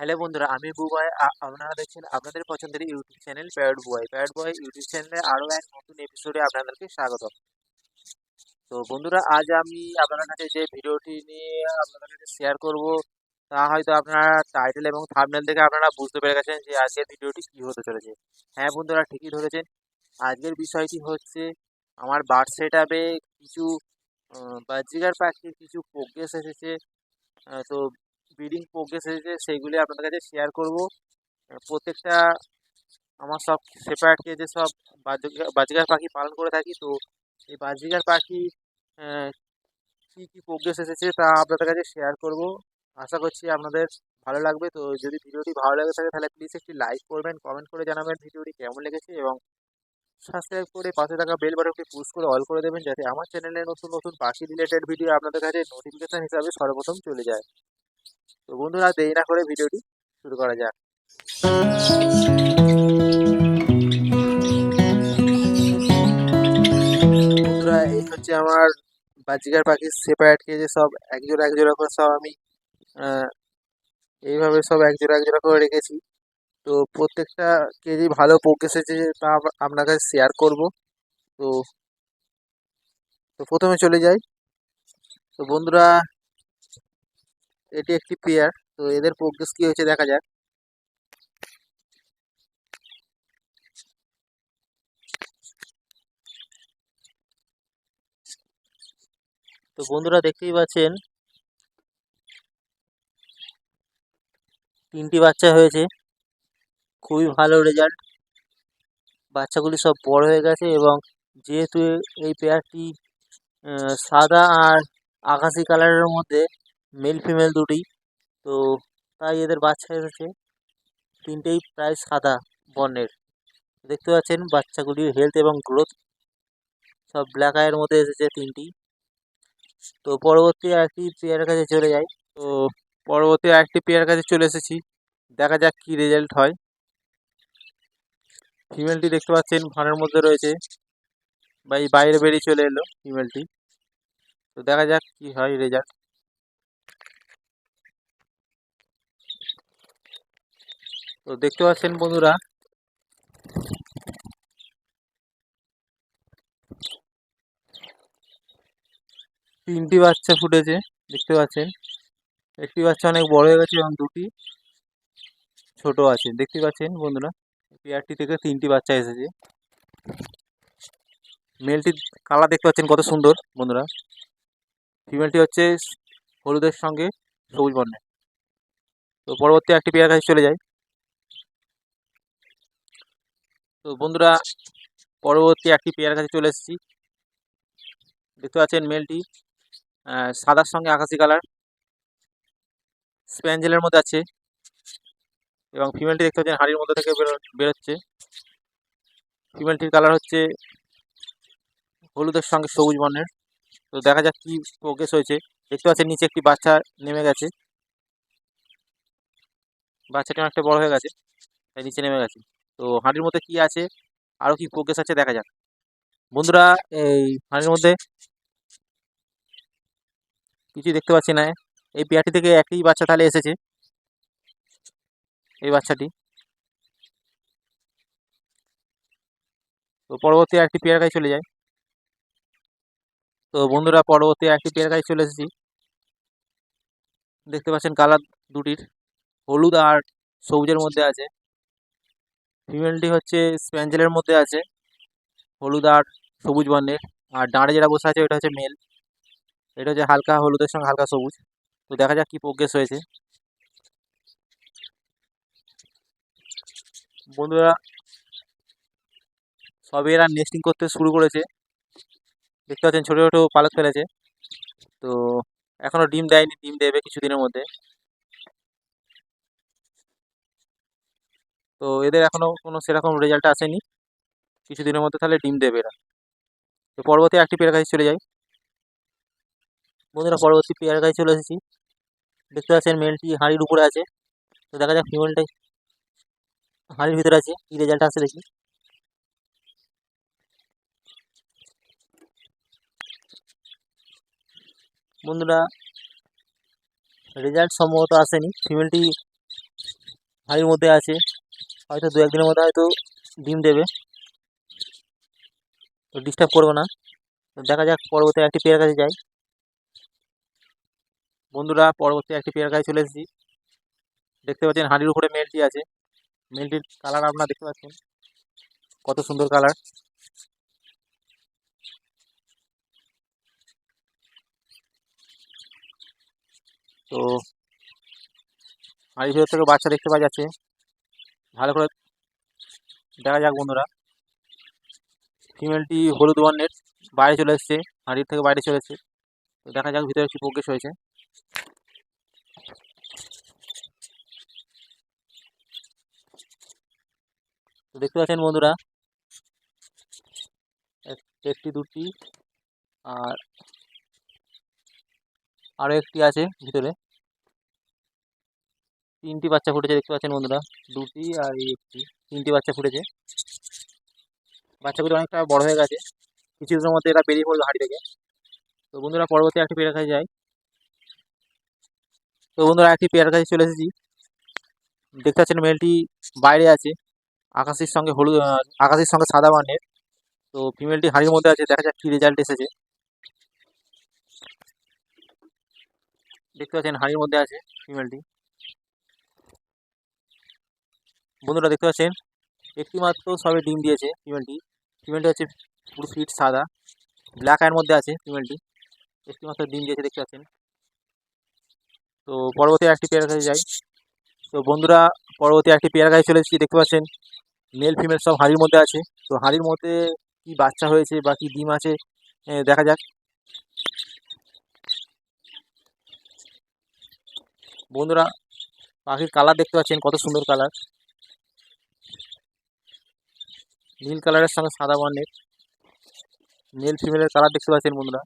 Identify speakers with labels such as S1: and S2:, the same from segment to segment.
S1: Hello বন্ধুরা, আমি বুবাই। আপনারা দেখছেন আপনাদের পছন্দের YouTube channel Parrot Boy Parrot Boy YouTube চ্যানেলে আরও এক নতুন এপিসোডে আপনাদেরকে স্বাগত। তো বন্ধুরা, আজ আমি আপনাদের কাছে যে ভিডিওটি নিয়ে আপনাদের কাছে শেয়ার করব, তা হয়তো আপনারা টাইটেল এবং থাম্বনেল দেখে আপনারা বুঝতে পেরে গেছেন যে আজকের ভিডিওটি কী হতে চলেছে। হ্যাঁ বন্ধুরা, ঠিকই ধরেছেন। আজকের বিষয়টি হচ্ছে, আমার বার্থ সেট আপে কিছু বাজিকার পাখির কিছু প্রোগ্রেস এসেছে। তো ব্রিডিং প্রোগ্রেস এসেছে, সেইগুলি আপনাদের কাছে শেয়ার করব। প্রত্যেকটা আমার সব সেপারেটকে যে সব বাজিকার পাখি পালন করে থাকি, তো এই বাজিকার পাখি কী কী প্রোগ্রেস এসেছে তা আপনাদের কাছে শেয়ার করব। আশা করছি আপনাদের ভালো লাগবে, তো যদি ভিডিওটি ভালো লেগে থাকে তাহলে প্লিজ একটি লাইক করবেন কমেন্ট করে জানাবেন ভিডিওটি কেমন লেগেছে এবং সাবস্ক্রাইব করে পাশে থাকা বেল বাটনটি পুশ করে অল করে দেবেন, যাতে আমার চ্যানেলে নতুন নতুন পাখি রিলেটেড ভিডিও আপনাদের কাছে নোটিফিকেশন হিসাবে সর্বপ্রথম চলে যায়। তো বন্ধুরা, দেরি না করে ভিডিওটি শুরু করা যাক। বন্ধুরা, এই হচ্ছে আমার বাজিকার পাখির সেপারেট কেজে সব একজোড়া একজোড়া করে সব আমি এইভাবে সব একজোড়া একজোড়া করে রেখেছি। তো প্রত্যেকটা কেজি ভালো প্রোগ্রেস এসেছে, তা আপ- আপনার কাছে শেয়ার করব। তো তো প্রথমে চলে যাই। তো বন্ধুরা এটি একটি পেয়ার তো এদের প্রোগ্রেস কি হয়েছে দেখা যাক। তো বন্ধুরা দেখতেই পাচ্ছেন, তিনটি বাচ্চা হয়েছে, খুবই ভালো রেজাল্ট বাচ্চাগুলি সব বড় হয়ে গেছে এবং যেহেতু এই পেয়ারটি সাদা আর আকাশি কালারের মধ্যে মেল ফিমেল দুটি তো তাই এদের বাচ্চা এসেছে। তিনটেই প্রায় সাদা বর্ণের। দেখতে পাচ্ছেন বাচ্চাগুলির হেলথ এবং গ্রোথ সব ব্ল্যাক আয়ের মধ্যে এসেছে তিনটি। তো পরবর্তী আরেকটি পেয়ারের কাছে চলে যাই। তো পরবর্তী আরেকটি পেয়ারের কাছে চলে এসেছি। দেখা যাক কি রেজাল্ট হয়। ফিমেলটি দেখতে পাচ্ছেন ফানের মধ্যে রয়েছে। বা এই বাইরে বেরিয়ে চলে এলো ফিমেলটি তো দেখা যাক কি হয় রেজাল্ট তো দেখতে পাচ্ছেন বন্ধুরা, তিনটি বাচ্চা ফুটেছে, দেখতে পাচ্ছেন। একটি বাচ্চা অনেক বড় হয়ে গেছে এবং দুটি ছোট আছে, দেখতে পাচ্ছেন বন্ধুরা। পেয়ারটি থেকে তিনটি বাচ্চা এসেছে। মেলটির কালার দেখতে পাচ্ছেন কত সুন্দর বন্ধুরা। ফিমেলটি হচ্ছে হলুদের সঙ্গে সবুজ বর্ণের। তো পরবর্তী একটি পেয়ার কাছে চলে যায় তো বন্ধুরা, পরবর্তী একটি পেয়ার কাছে চলে এসেছি। দেখতে পাচ্ছেন মেলটি সাদার সঙ্গে আকাশি কালার। স্প্যাঞ্জেলের মধ্যে আছে এবং ফিমেলটি দেখতে পাচ্ছেন হাড়ির মধ্যে থেকে বেরো বেরোচ্ছে। ফিমেলটির কালার হচ্ছে হলুদের সঙ্গে সবুজ বর্ণের। তো দেখা যাক কি প্রোগ্রেস হয়েছে। দেখতে পাচ্ছেন নিচে একটি বাচ্চা নেমে গেছে। বাচ্চাটি অনেকটা বড় হয়ে গেছে, তাই নিচে নেমে গেছে। তো হাঁড়ির মধ্যে কি আছে? আরও কি প্রোগ্রেস আছে দেখা যাক। বন্ধুরা, এই হাঁড়ির মধ্যে কিছুই দেখতে পাচ্ছি না। এই পেয়ারটি থেকে একই বাচ্চা তাহলে এসেছে। এই বাচ্চাটি। তো পরবর্তী একটি পেয়ার কাছে চলে যায়। তো বন্ধুরা, পরবর্তী একটি পেয়ার কাছে চলে এসেছি। দেখতে পাচ্ছেন কালার দুটির। হলুদ আর সবুজের মধ্যে আছে। ফিমেলটি হচ্ছে স্প্যাঞ্জেলের মধ্যে আছে। হলুদ আর সবুজ বর্ণের। আর ডাঁড়ে যেটা বসে আছে, ওটা হচ্ছে মেল। এটা হচ্ছে হালকা হলুদের সঙ্গে হালকা সবুজ। তো দেখা যাক কি প্রোগ্রেস হয়েছে। বন্ধুরা, সবে এরা নেস্টিং করতে শুরু করেছে। দেখতে পাচ্ছেন ছোটো ছোটো পালক ফেলেছে। তো এখনও ডিম দেয়নি, ডিম দেবে কিছুদিনের মধ্যে। তো এদের এখনও কোনো সেরকম রেজাল্ট আসেনি। কিছুদিনের মধ্যে তাহলে ডিম দেবে এরা। তো পরবর্তী একটি পেয়ার কাছে চলে যাই। বন্ধুরা, পরবর্তী পেয়ার কাছে চলে এসেছি। দেখতে পাচ্ছেন মেলটি হাঁড়ির উপরে আছে। তো দেখা যাক ফিমেলটাই হাঁড়ির ভিতরে আছে, কী রেজাল্ট আসে দেখি। বন্ধুরা রেজাল্ট সম্ভবত আসেনি। ফিমেলটি হাঁড়ির মধ্যে আছে। হয়তো দু একদিনের মধ্যে হয়তো ডিম দেবে। তো ডিস্টার্ব করব না। তো দেখা যাক পরবর্তী একটি পেয়ার কাছে যাই। বন্ধুরা, পরবর্তী একটি পেয়ার কাছে চলে এসেছি। দেখতে পাচ্ছেন হাঁড়ির উপরে মেলটি আছে। মেলটির কালার আপনারা দেখতে পাচ্ছেন। কত সুন্দর কালার তো হাঁড়ির ভিতর থেকে বাচ্চা দেখতে পাওয়া যাচ্ছে। ভালো করে দেখা যাক বন্ধুরা। ফিমেলটি হলুদ বর্ণের, বাইরে চলে এসছে, হাঁড়ির থেকে বাইরে চলে এসছে। তো দেখা যাক ভিতরে কি প্রোগ্রেস হয়েছে। তো দেখতে পাচ্ছেন বন্ধুরা, এক- একটি, দুটি, আর আরও একটি আছে ভিতরে। তিনটি বাচ্চা ফুটেছে, দেখতে পাচ্ছেন বন্ধুরা। দুটি আর একটি। তিনটি বাচ্চা ফুটেছে। বাচ্চাগুলো অনেকটা বড় হয়ে গেছে। কিছুদিনের মধ্যে এরা বেরিয়ে পড়বে হাঁড়ি থেকে তো বন্ধুরা, পরবর্তী একটি পেয়ার কাছে যাই। তো বন্ধুরা একটি পেয়ার কাছে চলে এসেছি। দেখতে পাচ্ছেন মেলটি বাইরে আছে। আকাশের সঙ্গে হলুদ আকাশের সঙ্গে সাদা বর্ণের। তো ফিমেলটি হাড়ির মধ্যে আছে। দেখা যাক কি রেজাল্ট এসেছে। দেখতে পাচ্ছেন হাড়ির মধ্যে আছে ফিমেলটি। বন্ধুরা দেখতে পাচ্ছেন? একটি মাত্র সবে ডিম দিয়েছে ফিমেলটি ফিমেলটি হচ্ছে পুরো ফিট সাদা। ব্ল্যাক আয়ের মধ্যে আছে ফিমেলটি একটি মাত্র ডিম দিয়েছে, দেখতে পাচ্ছেন? তো পরবর্তী একটি পেয়ার কাছে যাই। তো বন্ধুরা, পরবর্তী একটি পেয়ার কাছে চলে এসেছি, দেখতে পাচ্ছেন? মেল ফিমেল সব হাড়ির মধ্যে আছে। তো হাড়ির মধ্যে কি বাচ্চা হয়েছে বা কি ডিম আছে দেখা যাক। বন্ধুরা, পাখির কালার দেখতে পাচ্ছেন, কত সুন্দর কালার নীল কালারের সঙ্গে সাদা বর্ণের। মেল ফিমেলের কালার দেখতে পাচ্ছেন বন্ধুরা।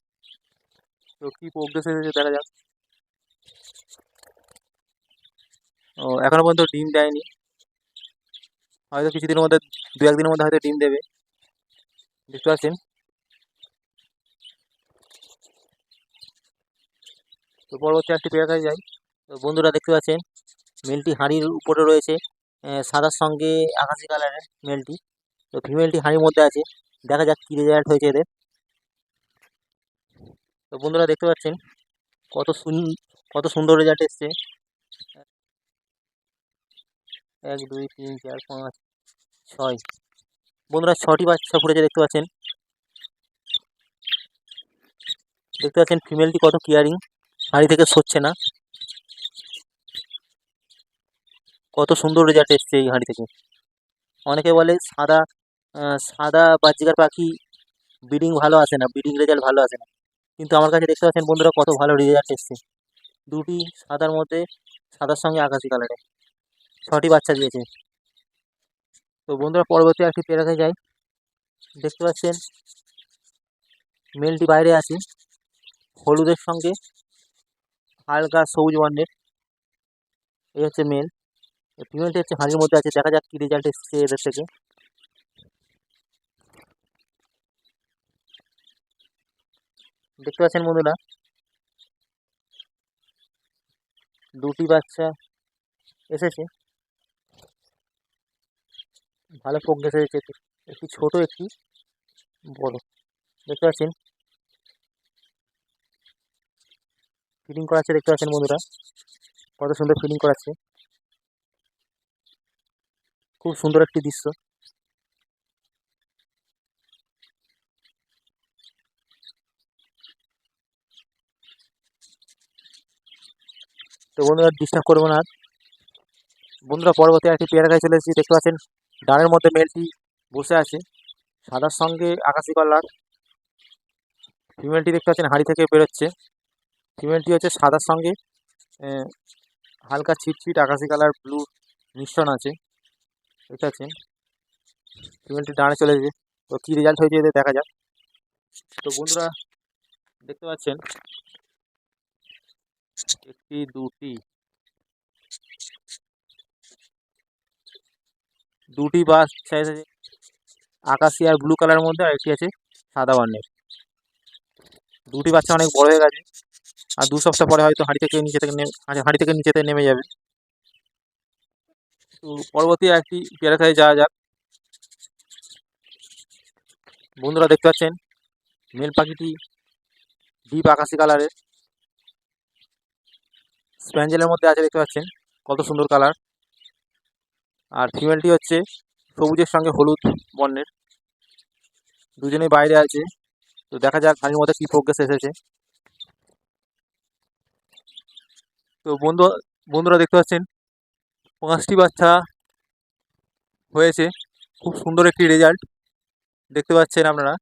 S1: তো কি প্রোগ্রেস হয়েছে দেখা যাক। ও, এখনও পর্যন্ত ডিম দেয়নি। হয়তো কিছুদিনের মধ্যে দু একদিনের মধ্যে হয়তো ডিম দেবে। দেখতে পাচ্ছেন? তো পরবর্তী একটি কাছে যাই। তো বন্ধুরা দেখতে পাচ্ছেন? মেলটি হাঁড়ির উপরে রয়েছে। সাদার সঙ্গে আকাশি কালারের মেলটি। তো ফিমেলটি হাঁড়ির মধ্যে আছে। দেখা যাক কী রেজাল্ট হয়েছে এদের। তো বন্ধুরা দেখতে পাচ্ছেন, কত কত সুন্দর রেজাল্ট এসছে। এক, দুই, তিন, চার, পাঁচ, ছয়। বন্ধুরা ছটি বাচ্চা ফুটেছে দেখতে পাচ্ছেন। দেখতে পাচ্ছেন ফিমেলটি কত কেয়ারিং হাঁড়ি থেকে সরছে না। কত সুন্দর রেজাল্ট এসছে এই হাঁড়ি থেকে। অনেকে বলে সাদা সাদা বাজিকার পাখি ব্রিডিং ভালো আসে না ব্রিডিং রেজাল্ট ভালো আসে না। কিন্তু আমার কাছে দেখতে পাচ্ছেন বন্ধুরা কত ভালো রেজাল্ট এসছে। দুটি সাদার মধ্যে, সাদার সঙ্গে আকাশি কালারে ছটি বাচ্চা দিয়েছে। তো বন্ধুরা পরবর্তী একটি পেরাকে যাই। দেখতে পাচ্ছেন, মেলটি বাইরে আছে, হলুদের সঙ্গে হালকা সবুজ বর্ণের। এই হচ্ছে মেল ফিমেলটি হচ্ছে হাঁড়ির মধ্যে আছে। দেখা যাক কি রেজাল্ট এসছে এদের থেকে। দেখতে পাচ্ছেন বন্ধুরা? দুটি বাচ্চা এসেছে। ভালো প্রোগ্রেস হয়েছে। একটি ছোট, একটি বড়। দেখতে পাচ্ছেন? ফিডিং করাচ্ছে দেখতে পাচ্ছেন বন্ধুরা? কত সুন্দর ফিডিং করাচ্ছে। খুব সুন্দর একটি দৃশ্য। তো বন্ধুরা ডিস্টার্ব করব না বন্ধুরা, পরবর্তী একটি পেয়ারা গায়ে চলে এসেছি, দেখতে পাচ্ছেন ডানের মধ্যে মেলটি বসে আছে। সাদার সঙ্গে আকাশি কালার ফিমেলটি দেখতে পাচ্ছেন, হাঁড়ি থেকে বেরোচ্ছে। ফিমেলটি হচ্ছে সাদার সঙ্গে হালকা ছিটছিট আকাশি কালার ব্লু মিশ্রণ আছে। দেখতে পাচ্ছেন ফিমেলটি ডানে চলে এসেছে। তো কী রেজাল্ট হয়েছে দেখা যাক। তো বন্ধুরা, দেখতে পাচ্ছেন একটি, দুটি। দুটি বাচ্চা এসেছে আকাশি আর ব্লু কালারের মধ্যে আর একটি আছে সাদা বর্ণের। দুটি বাচ্চা অনেক বড় হয়ে গেছে। আর দু সপ্তাহ পরে হয়তো হাঁড়ি থেকে নিচে থেকে হাঁড়ি থেকে নিচেতে নেমে যাবে। তো পরবর্তী একটি পেয়ারা খাই যাওয়া যাক। বন্ধুরা দেখতে পাচ্ছেন, মেল পাখিটি ডিপ আকাশি কালারের। স্প্যাঞ্জেলের মধ্যে আছে দেখতে পাচ্ছেন, কত সুন্দর কালার। আর ফিমেলটি হচ্ছে সবুজের সঙ্গে হলুদ বর্ণের। দুজনেই বাইরে আছে। তো দেখা যাক হাড়ির মধ্যে কী প্রোগ্রেস এসেছে। তো বন্ধু, বন্ধুরা দেখতে পাচ্ছেন, পাঁচটি বাচ্চা হয়েছে। খুব সুন্দর একটি রেজাল্ট দেখতে পাচ্ছেন আপনারা।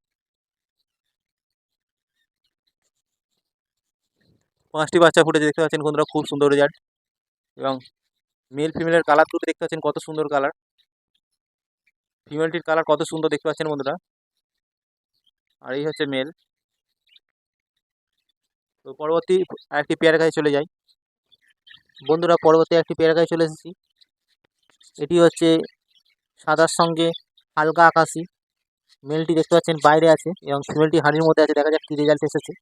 S1: পাঁচটি বাচ্চা ফুটেছে, দেখতে পাচ্ছেন বন্ধুরা খুব সুন্দর রেজাল্ট এবং মেল ফিমেলের কালার দুটো দেখতে পাচ্ছেন কত সুন্দর কালার ফিমেলটির কালার কত সুন্দর দেখতে পাচ্ছেন বন্ধুরা. আর এই হচ্ছে মেল তো পরবর্তী আরেকটি পেয়ারা গায়ে চলে যাই। বন্ধুরা, পরবর্তী একটি পেয়ারা গায়ে চলে এসেছি। এটি হচ্ছে সাদার সঙ্গে হালকা আকাশি। মেলটি দেখতে পাচ্ছেন বাইরে আছে এবং ফিমেলটি হাড়ির মধ্যে আছে, দেখা যাক কী রেজাল্ট এসেছে।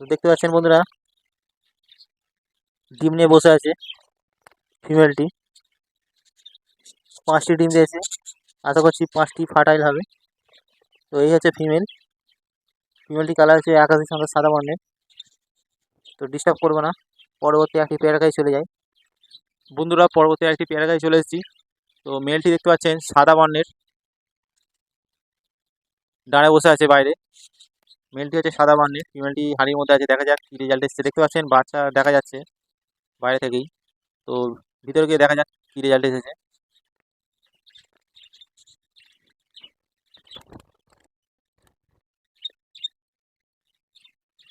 S1: তো দেখতে পাচ্ছেন বন্ধুরা, ডিম নিয়ে বসে আছে ফিমেলটি পাঁচটি ডিম দিয়েছে, আশা করছি পাঁচটি ফার্টাইল হবে। তো এই হচ্ছে ফিমেল ফিমেলটি কালার হচ্ছে আকাশের সঙ্গে সাদা বর্ণের। তো ডিস্টার্ব করব না, পরবর্তী একটি পেয়ারাগায় চলে যাই। বন্ধুরা, পরবর্তী একটি পেয়ারাগায় চলে এসেছি। তো মেলটি দেখতে পাচ্ছেন সাদা বর্ণের। দাঁড়ায় বসে আছে বাইরে। মেলটি হচ্ছে সাদা বর্ণের ফিমেলটি হাড়ির মধ্যে আছে, দেখা যাক কী রেজাল্ট এসছে। দেখতে পাচ্ছেন, বাচ্চা দেখা যাচ্ছে বাইরে থেকেই। তো ভিতরে গিয়ে দেখা যাক কী রেজাল্ট এসেছে।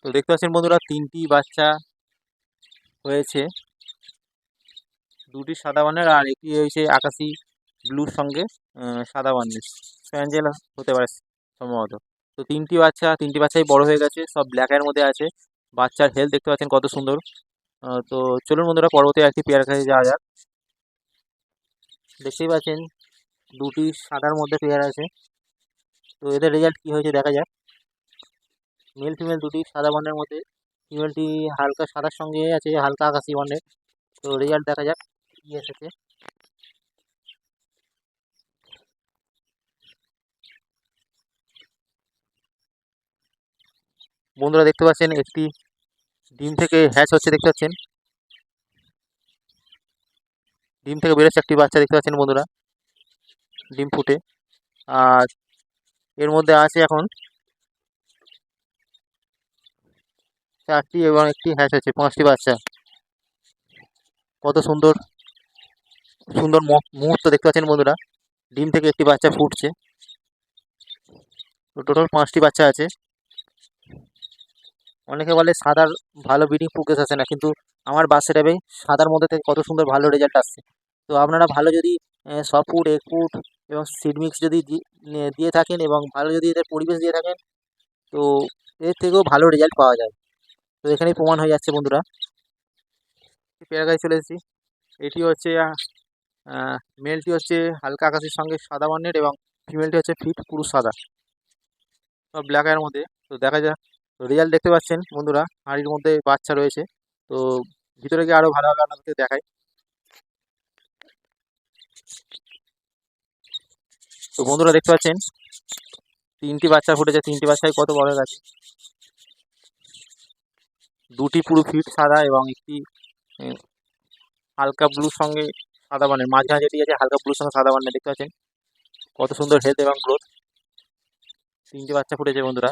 S1: তো দেখতে পাচ্ছেন বন্ধুরা, তিনটি বাচ্চা হয়েছে। দুটি সাদা বর্ণের আর একটি হয়েছে আকাশি ব্লুর সঙ্গে সাদা বর্ণের স্প্যাঞ্জেল হতে পারে, সম্ভবত। তো তিনটি বাচ্চা, তিনটি বাচ্চাই বড় হয়ে গেছে, সব ব্ল্যাকের মধ্যে আছে। বাচ্চার হেলথ দেখতে পাচ্ছেন কত সুন্দর। তো চলুন বন্ধুরা, পরবর্তী একটি পেয়ারা কাছে যাওয়া যাক। দেখতেই পাচ্ছেন, দুটি সাদার মধ্যে পেয়ারা আছে। তো এদের রেজাল্ট কী হয়েছে দেখা যাক। মেল ফিমেল দুটি সাদা বর্ণের মধ্যে ফিমেলটি হালকা সাদার সঙ্গে আছে, হালকা আকাশি বর্ণের তো রেজাল্ট দেখা যাক কী এসেছে। বন্ধুরা দেখতে পাচ্ছেন একটি ডিম থেকে হ্যাচ হচ্ছে, দেখতে পাচ্ছেন? ডিম থেকে বেরোচ্ছে একটি বাচ্চা, দেখতে পাচ্ছেন বন্ধুরা? ডিম ফুটে। আর এর মধ্যে আছে এখন চারটি এবং একটি হ্যাচ আছে পাঁচটি বাচ্চা। কত সুন্দর সুন্দর মহ- মুহূর্ত দেখতে পাচ্ছেন বন্ধুরা? ডিম থেকে একটি বাচ্চা ফুটছে। টোটাল পাঁচটি বাচ্চা আছে। অনেকে বলে সাদার ভালো ব্রিডিং প্রোগ্রেস আসে না, কিন্তু আমার বাস সেটাবে সাদার মধ্যে থেকে কত সুন্দর ভালো রেজাল্ট আসছে। তো আপনারা ভালো যদি সফুট এগ এবং সিড মিক্স যদি দিয়ে থাকেন এবং ভালো যদি এদের পরিবেশ দিয়ে থাকেন, তো এর থেকেও ভালো রেজাল্ট পাওয়া যায়। তো এখানেই প্রমাণ হয়ে যাচ্ছে বন্ধুরা। পেয়ারাগায় চলে এসেছি। এটি হচ্ছে মেলটি হচ্ছে হালকা আকাশের সঙ্গে সাদা বর্ণের এবং ফিমেলটি হচ্ছে ফিট পুরুষ সাদা। সব ব্ল্যাক এর মধ্যে। তো দেখা যাক তো রেজাল্ট দেখতে পাচ্ছেন বন্ধুরা, হাঁড়ির মধ্যে বাচ্চা রয়েছে। তো ভিতরে গিয়ে আরও ভালোভাবে আপনাদেরকে দেখাই। তো বন্ধুরা দেখতে পাচ্ছেন, তিনটি বাচ্চা ফুটেছে, তিনটি বাচ্চাই কত বড় গেছে? দুটি পুরো ফিট সাদা এবং একটি হালকা ব্লুর সঙ্গে সাদা বানের মাঝখানে যেটি আছে হালকা ব্লুর সঙ্গে সাদা বানের দেখতে পাচ্ছেন? কত সুন্দর হেলথ এবং গ্রোথ তিনটি বাচ্চা ফুটেছে বন্ধুরা।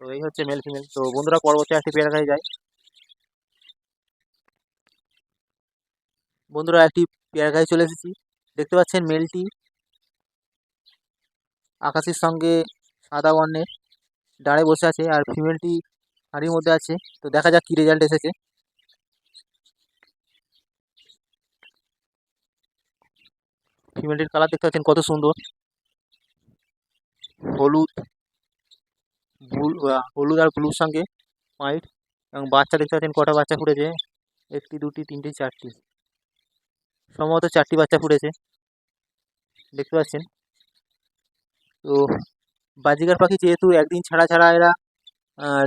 S1: তো এই হচ্ছে মেল ফিমেল তো বন্ধুরা পরবর্তী একটি পেয়ারা গায়ে যায়। বন্ধুরা একটি পেয়ারা গায়ে চলে এসেছি। দেখতে পাচ্ছেন মেলটি আকাশের সঙ্গে সাদা বর্ণের দাঁড়ে বসে আছে আর ফিমেলটি হাড়ির মধ্যে আছে। তো দেখা যাক কী রেজাল্ট এসেছে। ফিমেলটির কালার দেখতে পাচ্ছেন কত সুন্দর। হলুদ। হলুদ আর ব্লুর সঙ্গে হোয়াইট এবং বাচ্চা দেখতে পাচ্ছেন কটা বাচ্চা ফুটেছে। একটি, দুটি, তিনটি, চারটি। সম্ভবত চারটি বাচ্চা ফুটেছে। দেখতে পাচ্ছেন। তো বাজিকার পাখি যেহেতু একদিন ছাড়া ছাড়া এরা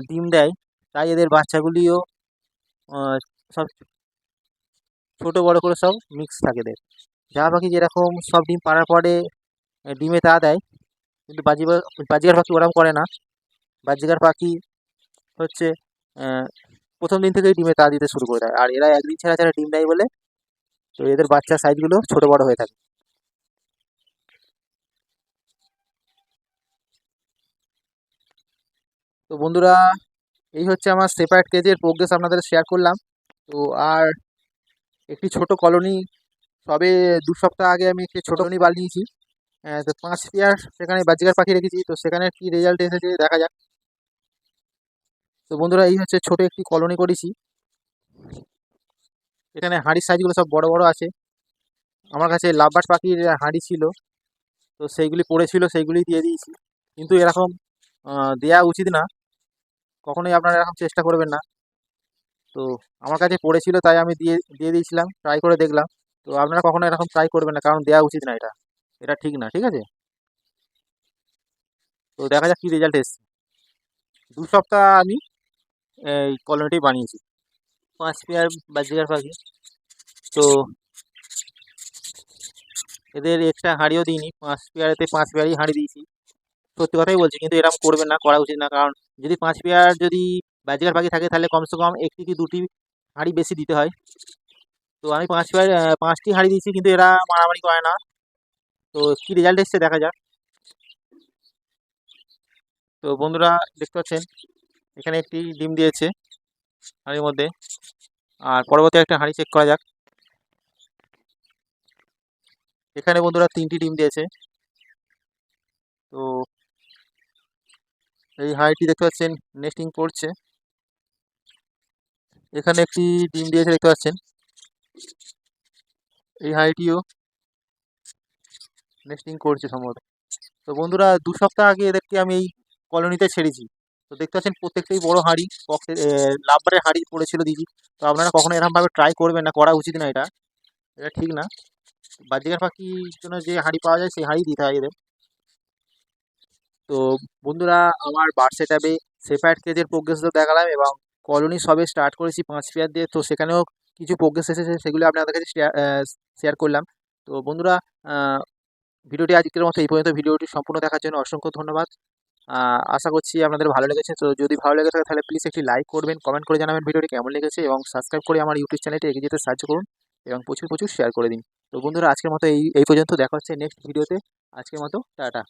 S1: ডিম দেয়, তাই এদের বাচ্চাগুলিও সব ছোটো বড় করে সব মিক্স থাকে এদের। যা পাখি যেরকম সব ডিম পাড়ার পরে ডিমে তা দেয়, কিন্তু বাজিবার বাজিগার পাখি ওরকম করে না। বাজিগার পাখি হচ্ছে প্রথম দিন থেকেই ডিমে তা দিতে শুরু করে দেয়। আর এরা একদিন ছাড়া ছাড়া ডিম দেয় বলে তো এদের বাচ্চার সাইজগুলো ছোট বড় হয়ে থাকে। তো বন্ধুরা, এই হচ্ছে আমার সেপারেট কেজের প্রোগ্রেস আপনাদের শেয়ার করলাম। তো আর একটি ছোট কলোনি সবে দু সপ্তাহ আগে আমি একটি ছোট কলোনি বানিয়েছি। তো পাঁচ পেয়ার সেখানে বাজিকার পাখি রেখেছি। তো সেখানে কি রেজাল্ট এসেছে দেখা যাক। তো বন্ধুরা, এই হচ্ছে ছোট একটি কলোনি করেছি। এখানে হাঁড়ির সাইজগুলো সব বড় বড় আছে। আমার কাছে লাভবার্ড পাখির হাঁড়ি ছিল, তো সেইগুলি পড়েছিল, সেইগুলি দিয়ে দিয়েছি। কিন্তু এরকম দেয়া উচিত না। কখনোই আপনারা এরকম চেষ্টা করবেন না। তো আমার কাছে পড়েছিল, তাই আমি দিয়ে দিয়ে দিয়েছিলাম ট্রাই করে দেখলাম। তো আপনারা কখনো এরকম ট্রাই করবেন না, কারণ দেওয়া উচিত না এটা। এটা ঠিক না, ঠিক আছে? তো দেখা যাক কী রেজাল্ট এসছে। দু সপ্তাহ আমি কলোনিটি বানিয়েছি। পাঁচ পেয়ার বাজিকার পাখি। তো এদের একটা হাঁড়িও দিইনি, পাঁচ পেয়ারেতে পাঁচ পেয়ারই হাঁড়ি দিয়েছি। সত্যি কথাই বলছি, কিন্তু এরকম করবেন না, করা উচিত না। কারণ যদি পাঁচ পেয়ার যদি বাজিকার পাখি থাকে, তাহলে কমসে কম একটি কি দুটি হাঁড়ি বেশি দিতে হয়। তো আমি পাঁচ পেয়ার পাঁচটি হাঁড়ি দিয়েছি, কিন্তু এরা মারামারি করে না। তো কী রেজাল্ট এসছে দেখা যাক। তো বন্ধুরা, দেখতে পাচ্ছেন এখানে একটি ডিম দিয়েছে হাঁড়ির মধ্যে। আর পরবর্তী একটা হাঁড়ি চেক করা যাক। এখানে বন্ধুরা তিনটি ডিম দিয়েছে। তো এই হাঁড়িটি দেখতে পাচ্ছেন নেস্টিং করছে। এখানে একটি ডিম দিয়েছে দেখতে পাচ্ছেন। এই হাঁড়িটিও নেস্টিং করছে সম্ভবত। তো বন্ধুরা দু সপ্তাহ আগে এদেরকে আমি এই কলোনিতে ছেড়েছি। তো দেখতে পাচ্ছেন প্রত্যেকটাই বড় হাঁড়ি লাভবারের হাঁড়ি পড়েছিল দিদি তো আপনারা কখনো এরকমভাবে ট্রাই করবেন না, করা উচিত না এটা। এটা ঠিক না। বাজিকার পাখির জন্য যে হাঁড়ি পাওয়া যায়, সেই হাঁড়ি দিতে হয় এদের। তো বন্ধুরা, আমার বার্ড সেটাবে সেপারেট কেজের প্রোগ্রেস তো দেখালাম এবং কলোনি সবে স্টার্ট করেছি পাঁচ পেয়ার দিয়ে। তো সেখানেও কিছু প্রোগ্রেস এসেছে, সেগুলো আপনাদের কাছে শেয়ার করলাম। তো বন্ধুরা ভিডিওটি আজকের মতো এই পর্যন্ত। ভিডিওটি সম্পূর্ণ দেখার জন্য অসংখ্য ধন্যবাদ। আশা করছি আপনাদের ভালো লেগেছে। তো যদি ভালো লেগে থাকে তাহলে প্লিজ একটি লাইক করবেন কমেন্ট করে জানাবেন ভিডিওটি কেমন লেগেছে এবং সাবস্ক্রাইব করে আমার ইউটিউব চ্যানেলটি এগিয়ে যেতে সাহায্য করুন এবং প্রচুর প্রচুর শেয়ার করে দিন। তো বন্ধুরা, আজকের মতো এই এই পর্যন্ত। দেখা হচ্ছে নেক্সট ভিডিওতে আজকের মতো, টাটা।